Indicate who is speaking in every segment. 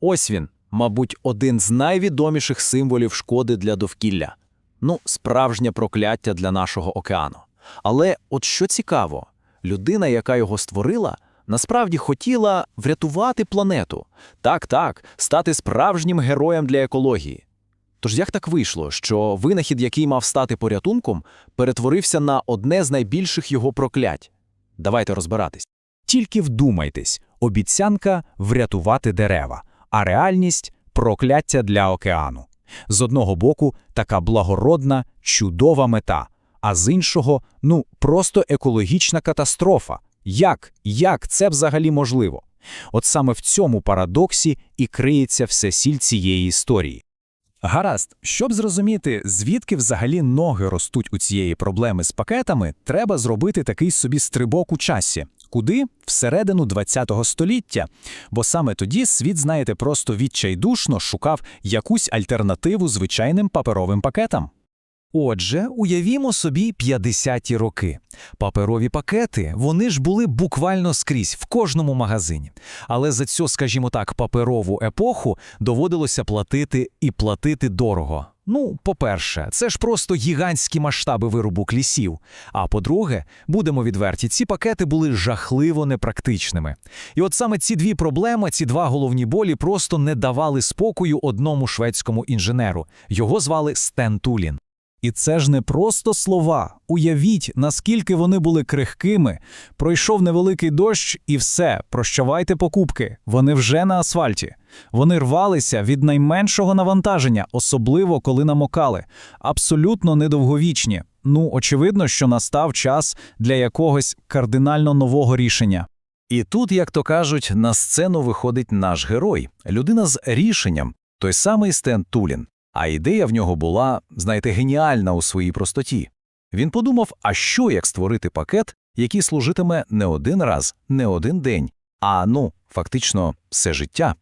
Speaker 1: Ось він, мабуть, один з найвідоміших символів шкоди для довкілля. Ну, справжнє прокляття для нашого океану. Але от що цікаво, людина, яка його створила, насправді хотіла врятувати планету. Так, так, стати справжнім героєм для екології. Тож як так вийшло, що винахід, який мав стати порятунком, перетворився на одне з найбільших його проклять? Давайте розбиратись.
Speaker 2: Тільки вдумайтесь, обіцянка врятувати дерева, а реальність прокляття для океану. З одного боку, така благородна, чудова мета, а з іншого, ну, просто екологічна катастрофа. Як? Як це взагалі можливо? От саме в цьому парадоксі і криється все сіль цієї історії. Гаразд, щоб зрозуміти, звідки взагалі ноги ростуть у цієї проблеми з пакетами, треба зробити такий собі стрибок у часі. Куди? Всередину ХХ століття. Бо саме тоді світ, знаєте, просто відчайдушно шукав якусь альтернативу звичайним паперовим пакетам. Отже, уявімо собі 50-ті роки. Паперові пакети, вони ж були буквально скрізь, в кожному магазині. Але за цю, скажімо так, паперову епоху доводилося платити і платити дорого. Ну, по-перше, це ж просто гігантські масштаби вирубок лісів. А по-друге, будемо відверті, ці пакети були жахливо непрактичними. І от саме ці дві проблеми, ці два головні болі просто не давали спокою одному шведському інженеру. Його звали Стен Тулін. І це ж не просто слова. Уявіть, наскільки вони були крихкими. Пройшов невеликий дощ, і все, прощавайте покупки. Вони вже на асфальті. Вони рвалися від найменшого навантаження, особливо коли намокали. Абсолютно недовговічні. Ну, очевидно, що настав час для якогось кардинально нового рішення. І тут, як то кажуть, на сцену виходить наш герой, людина з рішенням, той самий Стен Тулін. А ідея в нього була, знаєте, геніальна у своїй простоті. Він подумав, а що як створити пакет, який служитиме не один раз, не один день, а ну, фактично, все життя.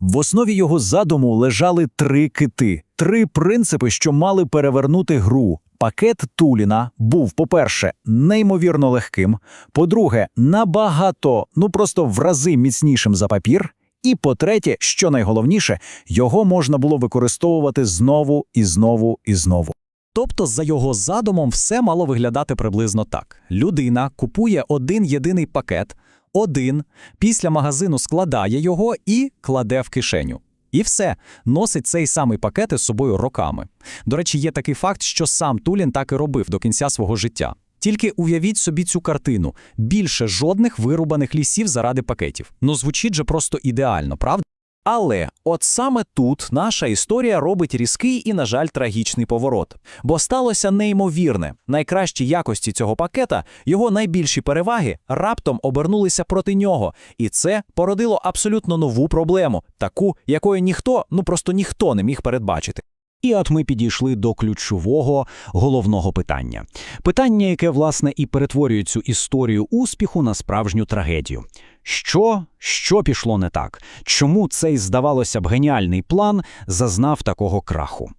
Speaker 2: В основі його задуму лежали три кити, три принципи, що мали перевернути гру. Пакет Туліна був, по-перше, неймовірно легким, по-друге, набагато, ну просто в рази міцнішим за папір. І по-третє, що найголовніше, його можна було використовувати знову і знову і знову. Тобто, за його задумом, все мало виглядати приблизно так: людина купує один єдиний пакет, один, після магазину складає його і кладе в кишеню. І все носить цей самий пакет із собою роками. До речі, є такий факт, що сам Тулін так і робив до кінця свого життя. Тільки уявіть собі цю картину: більше жодних вирубаних лісів заради пакетів. Ну звучить же просто ідеально, правда? Але от саме тут наша історія робить різкий і, на жаль, трагічний поворот. Бо сталося неймовірне. Найкращі якості цього пакета, його найбільші переваги раптом обернулися проти нього. І це породило абсолютно нову проблему, таку, якої ніхто, ну просто ніхто не міг передбачити. І от ми підійшли до ключового головного питання. Питання, яке, власне, і перетворює цю історію успіху на справжню трагедію. Що, що пішло не так? Чому цей, здавалося б, геніальний план зазнав такого краху?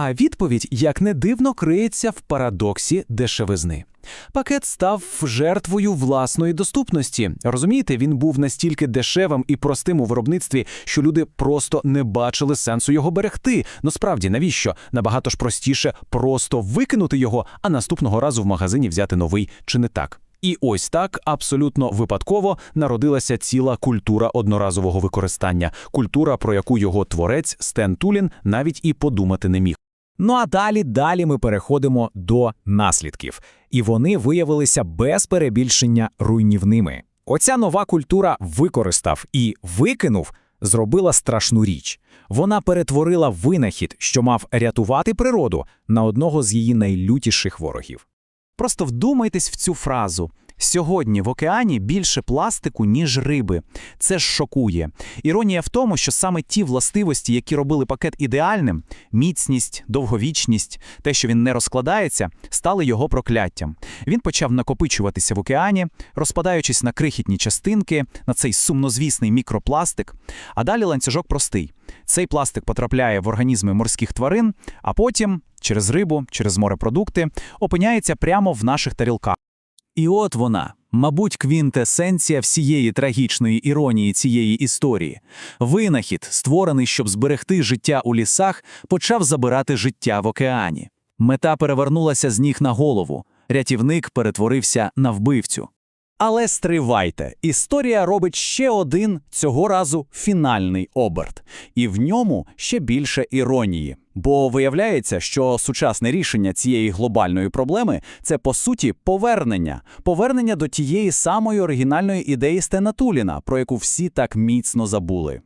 Speaker 2: А відповідь, як не дивно, криється в парадоксі дешевизни. Пакет став жертвою власної доступності. Розумієте, він був настільки дешевим і простим у виробництві, що люди просто не бачили сенсу його берегти. Ну справді, навіщо? Набагато ж простіше просто викинути його, а наступного разу в магазині взяти новий, чи не так? І ось так абсолютно випадково народилася ціла культура одноразового використання, культура, про яку його творець Стен Тулін навіть і подумати не міг. Ну а далі далі ми переходимо до наслідків, і вони виявилися без перебільшення руйнівними. Оця нова культура використав і викинув, зробила страшну річ. Вона перетворила винахід, що мав рятувати природу, на одного з її найлютіших ворогів. Просто вдумайтесь в цю фразу. Сьогодні в океані більше пластику, ніж риби. Це ж шокує. Іронія в тому, що саме ті властивості, які робили пакет ідеальним міцність, довговічність, те, що він не розкладається, стали його прокляттям. Він почав накопичуватися в океані, розпадаючись на крихітні частинки, на цей сумнозвісний мікропластик. А далі ланцюжок простий. Цей пластик потрапляє в організми морських тварин, а потім через рибу, через морепродукти опиняється прямо в наших тарілках. І от вона,
Speaker 1: Мабуть, квінтесенція всієї трагічної іронії цієї історії. Винахід, створений, щоб зберегти життя у лісах, почав забирати життя в океані. Мета перевернулася з ніг на голову. Рятівник перетворився на вбивцю.
Speaker 2: Але стривайте, історія робить ще один, цього разу фінальний оберт. І в ньому ще більше іронії. Бо виявляється, що сучасне рішення цієї глобальної проблеми – це, по суті, повернення. Повернення до тієї самої оригінальної ідеї Стена Туліна, про яку всі так міцно забули.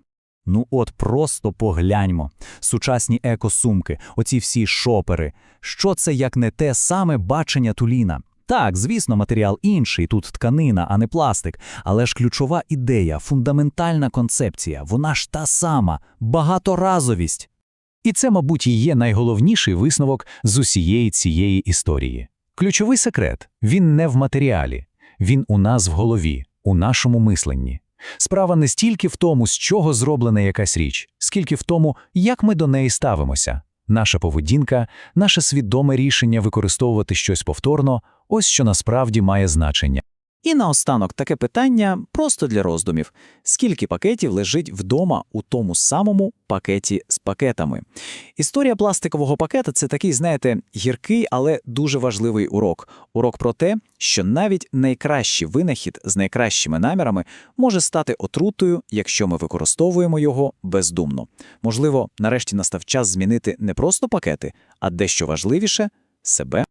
Speaker 2: Ну от просто погляньмо. Сучасні екосумки, оці всі шопери. Що це як не те саме бачення Туліна? Так, звісно, матеріал інший, тут тканина, а не пластик, але ж ключова ідея, фундаментальна концепція, вона ж та сама – багаторазовість. І це, мабуть, і є найголовніший висновок з усієї цієї історії. Ключовий секрет – він не в матеріалі, він у нас в голові, у нашому мисленні. Справа не стільки в тому, з чого зроблена якась річ, скільки в тому, як ми до неї ставимося. Наша поведінка, наше свідоме рішення використовувати щось повторно – ось що насправді має значення.
Speaker 1: І наостанок таке питання просто для роздумів. Скільки пакетів лежить вдома у тому самому пакеті з пакетами? Історія пластикового пакета – це такий, знаєте, гіркий, але дуже важливий урок. Урок про те, що навіть найкращий винахід з найкращими намірами може стати отрутою, якщо ми використовуємо його бездумно. Можливо, нарешті настав час змінити не просто пакети, а дещо важливіше – себе.